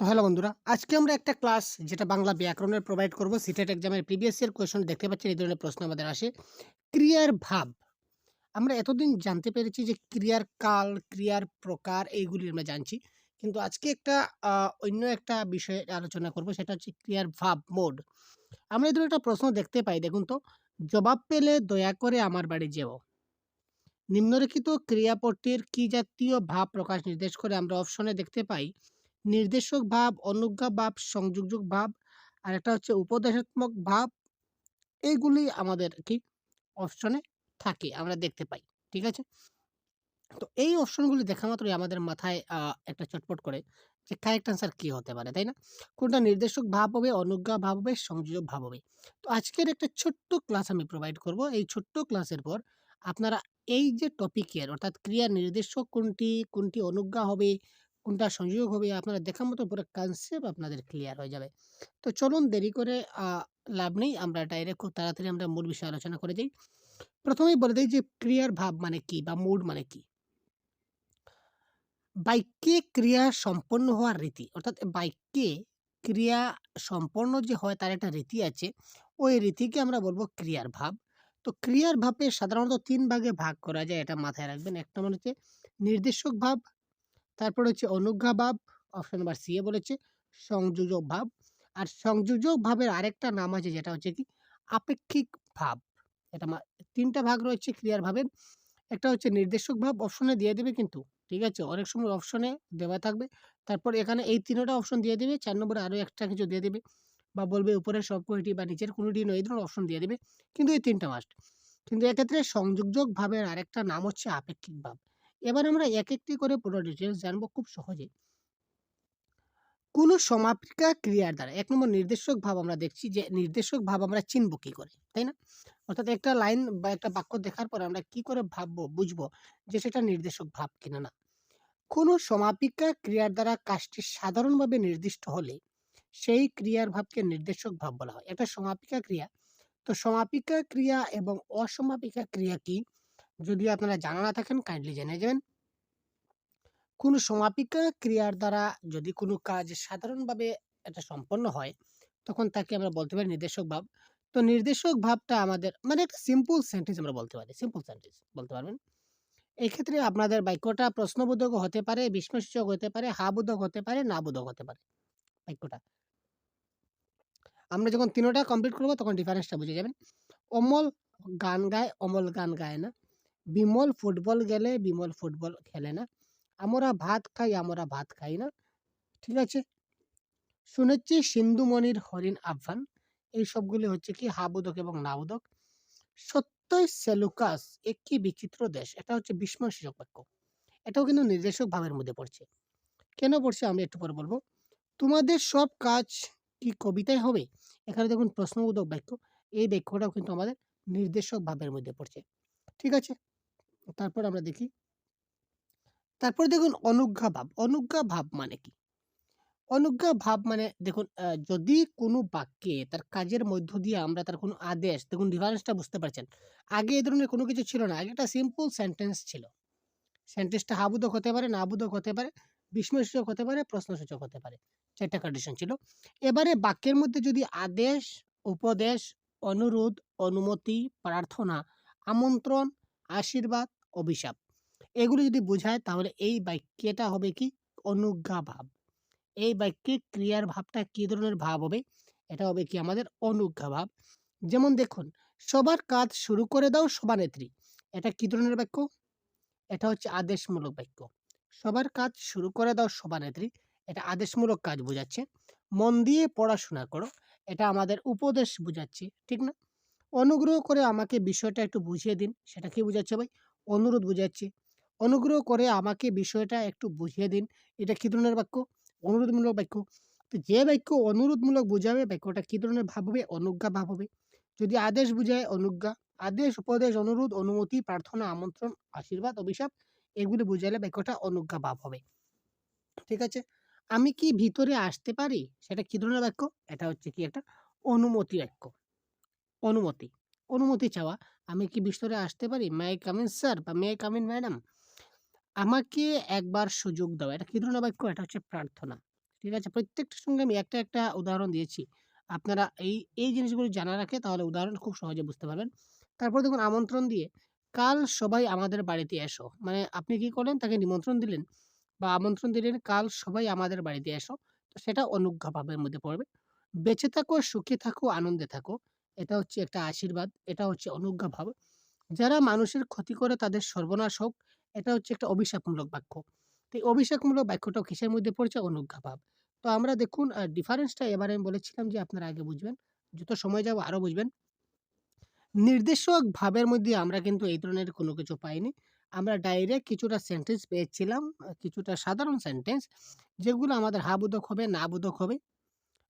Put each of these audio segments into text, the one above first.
তো হ্যালো বন্ধুরা, আজকে আমরা একটা ক্লাস যেটা বাংলা ব্যাকরণের প্রোভাইড করব। সিটেট এক্সামের প্রিভিয়াস ইয়ার কোয়েশন দেখতে পাচ্ছেন, এই ধরনের প্রশ্ন আমাদের আসে। ক্রিয়ার ভাব। আমরা এতদিন জানতে পেরেছি যে ক্রিয়ার কাল, ক্রিয়ার প্রকার, এইগুলি আমরা জানছি। কিন্তু আজকে একটা অন্য একটা বিষয়ে আলোচনা করব, সেটা হচ্ছে ক্রিয়ার ভাব মোড আমরা এই ধরনের একটা প্রশ্ন দেখতে পাই, দেখুন তো। জবাব পেলে দয়া করে আমার বাড়ি যেও। নিম্নলিখিত ক্রিয়াপদটির কি জাতীয় ভাব প্রকাশ নির্দেশ করে আমরা অপশনে দেখতে পাই নির্দেশক ভাব, অনুজ্ঞা ভাব সংযোজক ভাব, আর একটা হচ্ছে উপদেশাত্মক ভাব। এইগুলি আমাদের কি? অপশনে থাকে, আমরা দেখতে পাই, ঠিক আছে? তো এই অপশনগুলি দেখা মাত্রই আমাদের মাথায় একটা চটপট করে যে কারেক্ট অ্যান্সার কি হতে পারে, তাই না? কোনটা নির্দেশক ভাব হবে, অনুজ্ঞা ভাব হবে সংযোজক ভাব হবে? তো আজকের একটা ছোট্ট ক্লাস আমি প্রোভাইড করব। এই ছোট্ট ক্লাসের পর আপনারা এই যে টপিকের অর্থাৎ ক্রিয়া নির্দেশক কোনটি কোনটি অনুজ্ঞা হবে কোনটা সংযোগ হবে আপনারা দেখার মতো পুরো কনসেপ্ট আপনাদের ক্লিয়ার হয়ে যাবে। তো চলুন দেরি করে লাভ নেই। আমরা ডাইরেক্ট খুব তাড়াতাড়ি আমরা মূল বিষয়ে আলোচনা করে যাই প্রথমেই বলে দিই যে ক্রিয়ার ভাব মানে কি বা মুড মানে কি? বাক্যে ক্রিয়া সম্পন্ন হওয়ার রীতি? অর্থাৎ বাক্যে ক্রিয়া সম্পন্ন যে হয় তার একটা রীতি আছে, ওই রীতিকে আমরা বলব ক্রিয়ার ভাব। তো ক্রিয়ার ভাবে সাধারণত তিন ভাগে ভাগ করা যায়, এটা মাথায় রাখবেন। এক নম্বর হচ্ছে নির্দেশক ভাব তারপর হচ্ছে অনুজ্ঞা ভাব অপশন নাম্বার সি এ বলেছে, সংযোজক ভাব। আর সংযোজক ভাবের আরেকটা নাম আছে, যেটা হচ্ছে কি, আপেক্ষিক ভাব। এটা তিনটা ভাগ রয়েছে ক্রিয়ার ভাবের একটা হচ্ছে নির্দেশক ভাব অপশনে দিয়ে দেবে কিন্তু, ঠিক আছে? অনেক সময় অপশনে দেওয়া থাকবে। তারপর এখানে এই তিনটা অপশন দিয়ে দেবে, চার নম্বরে আরও একটা কিছু দিয়ে দেবে। বা বলবে উপরের সব কয়টি বা নিচের কোনোটি নয়, এই ধরনের অপশন দিয়ে দেবে। কিন্তু এই তিনটা মাস্ট কিন্তু এক্ষেত্রে সংযোজক ভাবের আরেকটা নাম হচ্ছে আপেক্ষিক ভাব। এবার আমরা এক একটি করে পুরো ডিটেলস জানব খুব সহজে কোনো সমাপিকা ক্রিয়ার দ্বারা, এক নম্বর নির্দেশক ভাব আমরা দেখছি যে নির্দেশক ভাব আমরা চিনব কি করে, তাই না? অর্থাৎ একটা লাইন বা একটা বাক্য দেখার পর আমরা কি করে ভাববো, বুঝব যে সেটা নির্দেশক ভাব কিনা না? কোনো সমাপিকা ক্রিয়ার দ্বারা কাজটি সাধারণভাবে নির্দিষ্ট হলে সেই ক্রিয়ার ভাবকে নির্দেশক ভাব বলা হয়। এটা সমাপিকা ক্রিয়া, তো সমাপিকা ক্রিয়া এবং অসমাপিকা ক্রিয়া কি? যদি আপনারা জানা না থাকেন কাইন্ডলি জেনে যাবেন। কোনো সমাপিকা ক্রিয়ার দ্বারা যদি কোনো কাজ সাধারণভাবে এটা সম্পন্ন হয়, তখন তাকে আমরা বলতে পারি নির্দেশক ভাব। তো নির্দেশক ভাবটা আমাদের মানে একটা সিম্পল সেন্টেন্স আমরা বলতে পারি সিম্পল সেন্টেন্স বলতে পারবেন। এই ক্ষেত্রে আপনাদের বাক্যটা প্রশ্নবোধক হতে পারে, বিস্ময়সূচক হতে পারে হাবোধক হতে পারে না বোধক হতে পারে। বাক্যটা আমরা যখন তিনোটা কমপ্লিট করব, তখন ডিফারেন্সটা বুঝে যাবেন। অমল গান গায়, অমল গান গায় না। বিমল ফুটবল গেলে বিমল ফুটবল খেলে না। আমরা ভাত খাই, আমরা ভাত খাই না। ঠিক আছে? শুনেছি সিন্ধুমণির হরিণ আহ্বান। এই সবগুলি হচ্ছে কি হাবোধক এবং নাবোধক সত্যই সেলুকাস একটি বিচিত্র দেশ। এটা হচ্ছে বিস্ময়সূচক বাক্য এটাও কিন্তু নির্দেশক ভাবের মধ্যে পড়ছে। কেন পড়ছে আমি একটু পরে বলব। তোমাদের সব কাজ কি কবিতায় হবে? এখানে দেখুন প্রশ্নবোধক বাক্য। এই বাক্যটাও কিন্তু আমাদের নির্দেশক ভাবের মধ্যে পড়ছে। ঠিক আছে? তারপর আমরা দেখি, তারপর দেখুন অনুজ্ঞা ভাব। অনুজ্ঞা ভাব মানে কি? অনুজ্ঞা ভাব মানে দেখুন যদি কোনো বাক্যে তার কাজের মধ্য দিয়ে আমরা তার কোনো আদেশ, দেখুন ডিফারেন্সটা বুঝতে পারছেন, আগে এই ধরনের কোনো কিছু ছিল না, আগে একটা সিম্পল সেন্টেন্স ছিল। সেন্টেন্সটা হাবুদক হতে পারে, নাবুদক হতে পারে, বিস্ময়সূচক হতে পারে, প্রশ্নসূচক হতে পারে, চারটা কন্ডিশন ছিল। এবারে বাক্যের মধ্যে যদি আদেশ, উপদেশ, অনুরোধ, অনুমতি, প্রার্থনা, আমন্ত্রণ, আশীর্বাদ অভিশাপ। এগুলো যদি বোঝায় তাহলে এই বাক্যটা হবে কি? অনুজ্ঞা ভাব এই বাক্যে ক্রিয়ার ভাবটা কি ধরনের ভাব হবে? এটা হবে কি আমাদের অনুজ্ঞা ভাব যেমন দেখুন, সবার কাজ শুরু করে দাও সভানেত্রী এটা কি ধরনের বাক্য? এটা হচ্ছে আদেশমূলক বাক্য। সবার কাজ শুরু করে দাও সভানেত্রী এটা আদেশমূলক কাজ বোঝাচ্ছে। মন দিয়ে পড়াশোনা করো। এটা আমাদের উপদেশ বোঝাচ্ছে, ঠিক না? অনুগ্রহ করে আমাকে বিষয়টা একটু বুঝিয়ে দিন। সেটা কি বোঝাচ্ছে ভাই? অনুরোধ বোঝাচ্ছে। অনুগ্রহ করে আমাকে বিষয়টা একটু বুঝিয়ে দিন। এটা কি ধরনের বাক্য? অনুরোধমূলক বাক্য। তো যে বাক্য অনুরোধমূলক বোঝাবে, বাক্যটা কি ধরনের ভাব হবে? অনুজ্ঞা ভাব হবে। যদি আদেশ বুঝায়, অনুজ্ঞা, আদেশ, উপদেশ, অনুরোধ, অনুমতি, প্রার্থনা, আমন্ত্রণ, আশীর্বাদ, অভিশাপ, এগুলি বুঝালে বাক্যটা অনুজ্ঞা ভাব হবে। ঠিক আছে? আমি কি ভিতরে আসতে পারি? সেটা কি ধরনের বাক্য? এটা হচ্ছে কি একটা অনুমতি বাক্য। অনুমতি। অনুমতি চাওয়া আমি কি বিস্তরে আসতে পারি মে আই কামিন স্যার বা মে কামিন ম্যাডাম আমাকে একবার সুযোগ দাও এটা কি ধরনের বাক্য এটা হচ্ছে প্রার্থনা ঠিক আছে? প্রত্যেকটার সঙ্গে আমি একটা, একটা উদাহরণ দিয়েছি। আপনারা এই, এই জিনিসগুলো জানা রাখে তাহলে উদাহরণ খুব সহজে বুঝতে পারবেন। তারপর দেখুন আমন্ত্রণ দিয়ে, "কাল সবাই আমাদের বাড়িতে এসো।" মানে আপনি কি করলেন? তাকে নিমন্ত্রণ দিলেন বা আমন্ত্রণ দিলেন, "কাল সবাই আমাদের বাড়িতে এসো।" তো সেটা অনুজ্ঞা ভাবের মধ্যে পড়বে। "বেঁচে থাকো, সুখে থাকো, আনন্দে থাকো।" এটা হচ্ছে একটা আশীর্বাদ। এটা হচ্ছে অনুজ্ঞা ভাব। "যারা মানুষের ক্ষতি করে তাদের সর্বনাশ হোক।" এটা হচ্ছে একটা অভিশাপমূলক বাক্য। তো এই অভিশাপমূলক বাক্যটাও কিসের মধ্যে পড়ছে? অনুজ্ঞা ভাব। তো আমরা দেখুন ডিফারেন্সটা এবারে আমি বলেছিলাম যে আপনারা আগে বুঝবেন। যত সময় যাবে আরও বুঝবেন। নির্দেশক ভাবের মধ্যে আমরা কিন্তু এই ধরনের কোনো কিছু পাইনি। আমরা ডাইরেক্ট কিছুটা সেন্টেন্স পেয়েছিলাম, কিছুটা সাধারণ সেন্টেন্স যেগুলো আমাদের হা বোধক হবে, না বোধক হবে,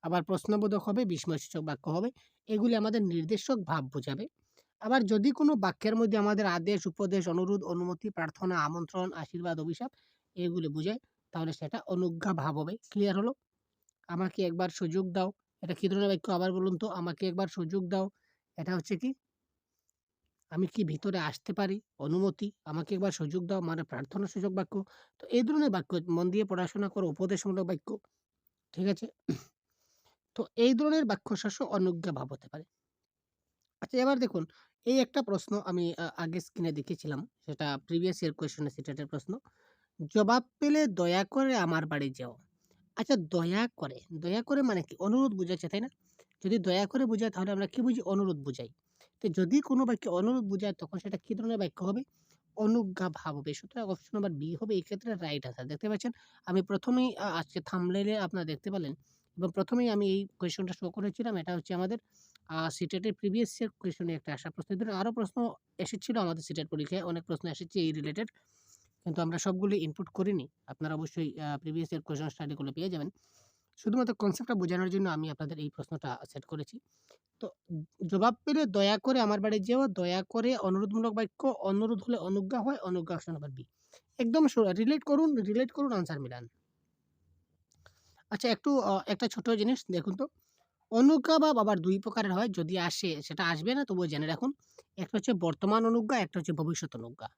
আবার প্রশ্নবোধক হবে, বিস্ময়সূচক বাক্য হবে। এগুলি আমাদের নির্দেশক ভাব বোঝাবে। আবার যদি কোনো বাক্যের মধ্যে আমাদের আদেশ, উপদেশ, অনুরোধ, অনুমতি, প্রার্থনা, আমন্ত্রণ, আশীর্বাদ, অভিশাপ এগুলি বোঝায় তাহলে সেটা অনুজ্ঞা ভাব হবে। ক্লিয়ার হলো? "আমাকে একবার সুযোগ দাও।" এটা কি ধরনের বাক্য আবার বলুন তো? "আমাকে একবার সুযোগ দাও।" এটা হচ্ছে কি? "আমি কি ভিতরে আসতে পারি?" অনুমতি, "আমাকে একবার সুযোগ দাও" মানে প্রার্থনাসূচক বাক্য। তো এই ধরনের বাক্য মন দিয়ে পড়াশোনা করো উপদেশমূলক বাক্য। ঠিক আছে? তো এই ধরনের অনুজ্ঞা ভাব হতে পারে। আচ্ছা এবার দেখুন এই একটা প্রশ্ন আমি আগে স্ক্রিনে দেখিয়েছিলাম। সেটা প্রিভিয়াস ইয়ার কোয়েশ্চন সেটের প্রশ্ন। "জবাব পেলে দয়া করে আমার বাড়ি যাও আচ্ছা দয়া করে, দয়া করে মানে কি? অনুরোধ বুঝাচ্ছে, তাই না? যদি দয়া করে বুঝায় তাহলে আমরা কি বুঝি? অনুরোধ বুঝাই। তো যদি কোনো বাক্যে অনুরোধ বুঝায় তখন সেটা কি ধরনের বাক্য হবে? অনুজ্ঞা ভাব হবে। সুতরাং অপশন নাম্বার বি হবে এই ক্ষেত্রে রাইট আনসার। দেখতে পাচ্ছেন? আমি প্রথমেই আজকে থাম্বনেইলে আপনারা দেখতে পেলেন এবং প্রথমেই আমি এই কোয়েশ্চনটা শো করেছিলাম। এটা হচ্ছে আমাদের সিটেটের প্রিভিয়াস ইয়ার কোয়েশনে একটা আসা প্রশ্ন। এই ধরনের আরও প্রশ্ন এসেছিল আমাদের সিটেট পরীক্ষায়। অনেক প্রশ্ন এসেছে এই রিলেটেড। কিন্তু আমরা সবগুলো ইনপুট করিনি। আপনারা অবশ্যই প্রিভিয়াস ইয়ার কোয়েশ্চন স্টাডি করলে পেয়ে যাবেন। শুধুমাত্র কনসেপ্টটা বোঝানোর জন্য আমি আপনাদের এই প্রশ্নটা সেট করেছি। তো জবাব পেলে দয়া করে আমার বাড়ি যেও, দয়া করে অনুরোধমূলক বাক্য, অনুরোধ হলে অনুজ্ঞা হয়, অনুজ্ঞা অপশন নাম্বার বি। একদম রিলেট করুন, রিলেট করুন আনসার মিলান। আচ্ছা একটু একটা ছোট জিনিস দেখুন তো। অনুজ্ঞা বা আবার দুই প্রকারের হয়। যদি আসে সেটা আসবে না তবুও জেনে রাখুন। একটা হচ্ছে বর্তমান অনুজ্ঞা, একটা হচ্ছে ভবিষ্যৎ অনুজ্ঞা।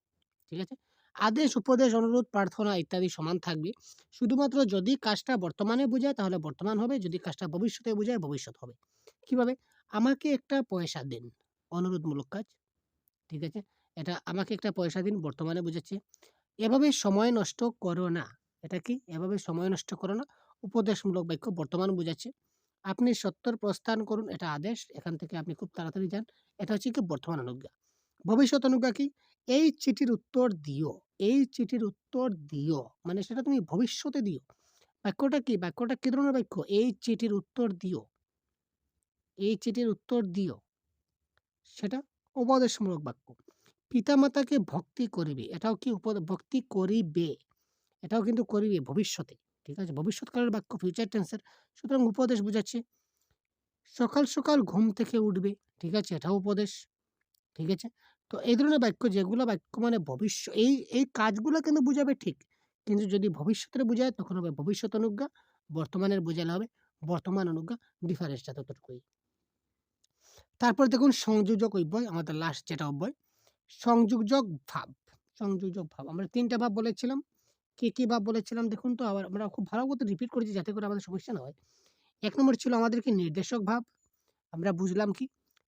ঠিক আছে? আদেশ, উপদেশ, অনুরোধ, প্রার্থনা ইত্যাদি সমান থাকবে। শুধুমাত্র যদি কাজটা বর্তমানে বোঝায় তাহলে বর্তমান হবে, যদি কাজটা ভবিষ্যতে বোঝায় ভবিষ্যৎ হবে। কীভাবে? "আমাকে একটা পয়সা দিন।" অনুরোধমূলক কাজ। ঠিক আছে? এটা "আমাকে একটা পয়সা দিন" বর্তমানে বোঝাচ্ছে। "এভাবে সময় নষ্ট করো না।" এটা কি? "এভাবে সময় নষ্ট করো না।" উপদেশমূলক বাক্য বর্তমান বোঝাচ্ছে। "আপনি সত্বর প্রস্থান করুন" এটা আদেশ। এখান থেকে আপনি খুব তাড়াতাড়ি যান। এটা হচ্ছে কি? বর্তমান অনুজ্ঞা। ভবিষ্যৎ অনুজ্ঞা কি? "এই চিঠির উত্তর দিও।" এই চিঠির উত্তর দিও। মানে সেটা তুমি ভবিষ্যতে দিও। বাক্যটা কি? বাক্যটা কি ধরনের বাক্য? এই চিঠির উত্তর দিও। এই চিঠির উত্তর দিও। সেটা উপদেশমূলক বাক্য। পিতামাতাকে ভক্তি করিবে। এটাও কি ভক্তি করিবে। এটাও কিন্তু করিবে ভবিষ্যতে। ঠিক আছে? ভবিষ্যৎকালের বাক্য ফিউচার টেন্সের। সুতরাং উপদেশ বোঝাচ্ছে। সকাল, সকাল ঘুম থেকে উঠবে। ঠিক আছে? এটাও উপদেশ। ঠিক আছে? তো এই ধরনের বাক্য যেগুলো বাক্য মানে ভবিষ্য এই, এই কাজগুলো কিন্তু বুঝাবে ঠিক। কিন্তু যদি ভবিষ্যতের বুঝায় তখন হবে ভবিষ্যৎ অনুজ্ঞা, বর্তমানের বোঝালে হবে বর্তমান অনুজ্ঞা। ডিফারেন্সটা ততটুকুই। তারপর দেখুন সংযোজক অব্যয় আমাদের লাস্ট যেটা অব্যয়। সংযোজক ভাব, সংযোজক ভাব। আমরা ৩ টা ভাব বলেছিলাম। কি, কি ভাব বলেছিলাম দেখুন তো আবার আমরা খুব ভালো মতো রিপিট করেছি যাতে করে আমাদের সমস্যা না হয়। এক নম্বর ছিল আমাদের কি? নির্দেশক ভাব। আমরা বুঝলাম কি?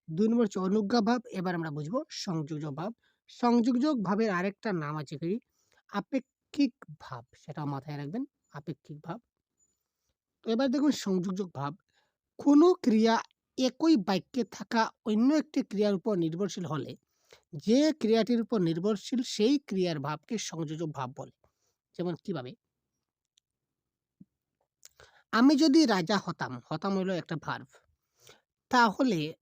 দুই নম্বর হচ্ছে অনুজ্ঞা ভাব। এবার আমরা বুঝব সংযোজক ভাব। সংযোজক ভাবের আরেকটা নাম আছে কি? আপেক্ষিক ভাব। সেটাও মাথায় রাখবেন। আপেক্ষিক ভাব। তো এবার দেখুন সংযোজক ভাব। কোনো ক্রিয়া একই বাক্যে থাকা অন্য একটি ক্রিয়ার উপর নির্ভরশীল হলে যে ক্রিয়াটির উপর নির্ভরশীল সেই ক্রিয়ার ভাবকে সংযোজক ভাব বলে। যেমন কীভাবে? আমি যদি রাজা হতাম, হতাম হলো একটা ভার্ব। তাহলে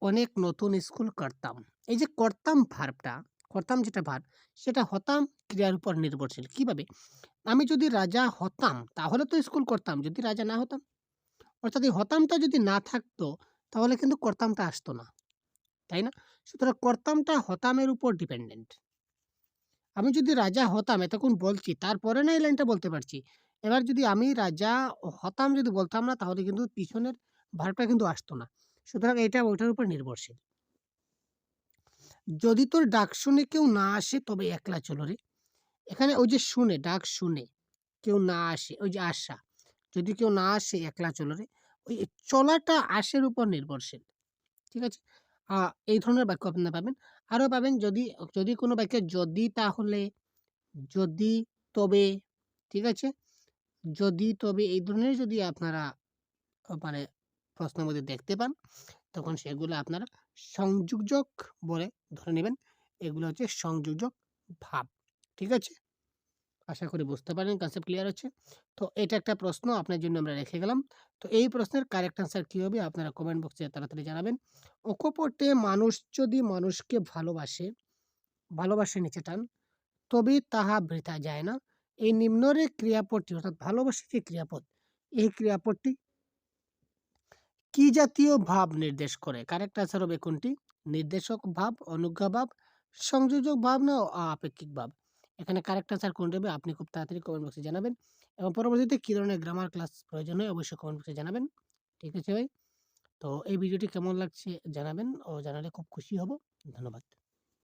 অনেক নতুন স্কুল করতাম। এই যে করতাম ভার্বটা, করতাম যেটা ভার্ব সেটা হতাম ক্রিয়ার উপর নির্ভরশীল। কীভাবে? আমি যদি রাজা হতাম তাহলে তো স্কুল করতাম। যদি রাজা না হতাম? অর্থাৎ এই হতামটা যদি না থাকতো তাহলে কিন্তু করতামটা আসতো না। তাই না? সুতরাং করতামটা হতামের উপর ডিপেন্ডেন্ট। আমি যদি রাজা হতাম এতক্ষণ বলছি তারপরে না এই লাইনটা বলতে পারছি। এবার যদি আমি রাজা হতাম যদি বলতাম না তাহলে কিন্তু পিছনের ভার্বটা কিন্তু আসতো না। সুতরাং এটা ওটার উপর নির্ভরশীল। যদি তোর ডাক শুনে কেউ না আসে তবে একলা চলো রে। এখানে ওই যে শুনে, ডাক শুনে কেউ না আসে, ওই যে আশা। যদি কেউ না আসে একলা চলো রে। ওই চলাটা আশের উপর নির্ভরশীল। ঠিক আছে? এই ধরনের বাক্য আপনারা পাবেন। আরও পাবেন যদি যদি কোনো বাক্য যদি, তাহলে, যদি, তবে, ঠিক আছে? যদি, তবে এই ধরনের যদি আপনারা মানে প্রশ্নের মধ্যে দেখতে পান, তখন সেগুলো আপনারা সংযোজক বলে ধরে নেবেন এগুলো হচ্ছে সংযোজক ভাব। ঠিক আছে? আশা করি বুঝতে পারলেন কনসেপ্ট ক্লিয়ার হচ্ছে? তো এটা একটা প্রশ্ন আপনার জন্য আমরা রেখে গেলাম। তো এই প্রশ্নের কারেক্ট অ্যান্সার কি হবে আপনারা কমেন্ট বক্সে তাড়াতাড়ি জানাবেন। অকপটে মানুষ যদি মানুষকে ভালোবাসে, ভালোবাসে নিচে টান, তবে তাহা বৃথা যায় না। এই নিম্নরে ক্রিয়াপদটি অর্থাৎ ভালোবাসা যে ক্রিয়াপদ, এই ক্রিয়াপদটি কি জাতীয় ভাব নির্দেশ করে? কারেক্ট অ্যান্সার হবে কোনটি? নির্দেশক ভাব, অনুজ্ঞা ভাব, সংযোজক ভাব না আপেক্ষিক ভাব? এখানে কারেক্ট অ্যান্সার কোনটি হবে, আপনি খুব তাড়াতাড়ি কমেন্ট বক্সে জানাবেন। এবং পরবর্তীতে কী ধরনের গ্রামার ক্লাস প্রয়োজন হয় অবশ্যই কমেন্ট বক্সে জানাবেন। ঠিক আছে ভাই? তো এই ভিডিওটি কেমন লাগছে জানাবেন ও জানালে খুব খুশি হব। ধন্যবাদ।